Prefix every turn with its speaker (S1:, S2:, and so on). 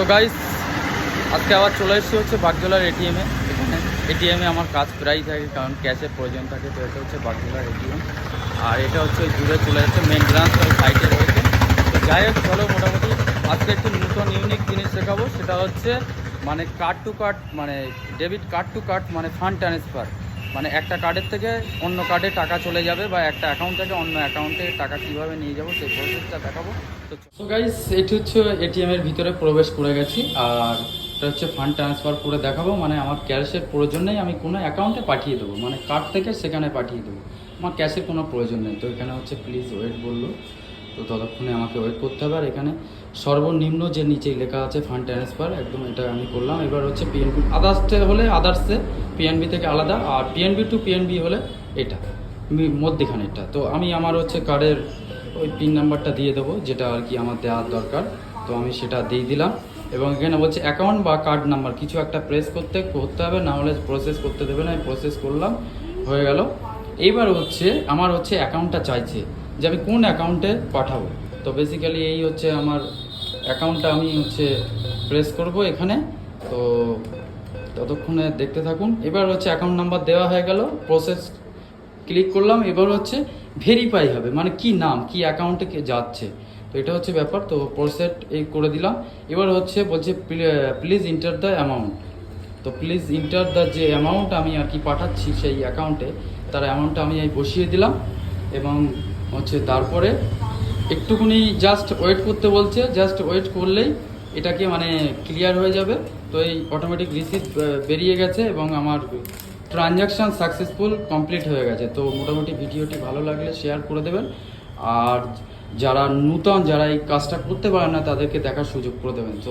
S1: So guys আজকে আবার চলে এসেছি হচ্ছে বাগজোলার এটিএমে এখানে এটিএমে আমার কাজ প্রায় থাকে, কারণ ক্যাশের প্রয়োজন থাকে, তো এটা হচ্ছে বাগজোলার এটিএম আর এটা হচ্ছে দূরে চলে যাচ্ছে মেন ব্রাঞ্চ ওই সাইডে রয়েছে তো যাই হোক, চলো মোটামুটি আজকে একটু নতুন ইউনিক জিনিস শেখাবো সেটা হচ্ছে মানে কার্ড টু কার্ড মানে ডেবিট কার্ড টু কার্ড মানে ফান্ড ট্রান্সফার মানে একটা কার্ডের থেকে অন্য কার্ডে টাকা চলে যাবে বা একটা অ্যাকাউন্ট থেকে অন্য অ্যাকাউন্টে টাকা কীভাবে নিয়ে যাব সেই প্রসেসটা দেখাবো। তো গাইস এটি হচ্ছে এটিএম এর ভিতরে প্রবেশ করে গেছি আর এটা হচ্ছে ফান্ড ট্রান্সফার করে দেখাবো। মানে আমার ক্যাশের প্রয়োজন নেই, আমি কোনো অ্যাকাউন্টে পাঠিয়ে দেবো। মানে কার্ড থেকে সেখানে পাঠিয়ে দেবো। আমার ক্যাশের কোনো প্রয়োজন নেই। তো এখানে হচ্ছে প্লিজ ওয়েট বলল। তো ততক্ষণে আমাকে ওয়েট করতে হবে। আর এখানে সর্বনিম্ন যে নিচে লেখা আছে ফান্ড ট্রান্সফার একদম এটা আমি করলাম। এবার হচ্ছে পিএনবি আদার্সে হলে আদার্সে পিএনবি থেকে আলাদা, আর পিএনবি টু পিএনবি হলে এটা মধ্যেখানে এটা তো আমি আমার হচ্ছে কার্ডের ওই পিন নাম্বারটা দিয়ে দেবো, যেটা আর কি আমার দেওয়ার দরকার। তো আমি সেটা দিয়ে দিলাম। এবং এখানে বলছে অ্যাকাউন্ট বা কার্ড নাম্বার কিছু একটা প্রেস করতে করতে হবে, না হলে প্রসেস করতে দেবে না, আমি প্রসেস করলাম, হয়ে গেল। এইবার হচ্ছে, আমার হচ্ছে অ্যাকাউন্টটা চাইছে যে আমি কোন অ্যাকাউন্টে পাঠাবো। তো বেসিক্যালি এই হচ্ছে আমার অ্যাকাউন্টটা আমি হচ্ছে প্রেস করব এখানে। তো ততক্ষণে দেখতে থাকুন। এবার হচ্ছে অ্যাকাউন্ট নাম্বার দেওয়া হয়ে গেল প্রসেস ক্লিক করলাম, এবার হচ্ছে ভেরিফাই হবে মানে কি নাম, কি অ্যাকাউন্টে যাচ্ছে। তো এটা হচ্ছে ব্যাপার, তো প্রসেস এই করে দিলাম। এবার হচ্ছে বলছে প্লিজ ইন্টার দ্য অ্যামাউন্ট তো প্লিজ ইন্টার দ্য যে অ্যামাউন্ট আমি আর কি পাঠাচ্ছি সেই অ্যাকাউন্টে তার অ্যামাউন্টটা আমি এই বসিয়ে দিলাম এবং হচ্ছে তারপরে একটুখানি জাস্ট ওয়েট করতে বলছে। জাস্ট ওয়েট করলেই এটাকে মানে ক্লিয়ার হয়ে যাবে। তো এই অটোমেটিক রিসিপ্ট বেরিয়ে গেছে এবং আমার ট্রানজ্যাকশান সাকসেসফুল কমপ্লিট হয়ে গেছে। তো মোটামুটি ভিডিওটি ভালো লাগলে শেয়ার করে দেবেন। আর যারা নূতন, যারা এই কাজটা করতে পারে না, তাদেরকে দেখার সুযোগ করে দেবেন। তো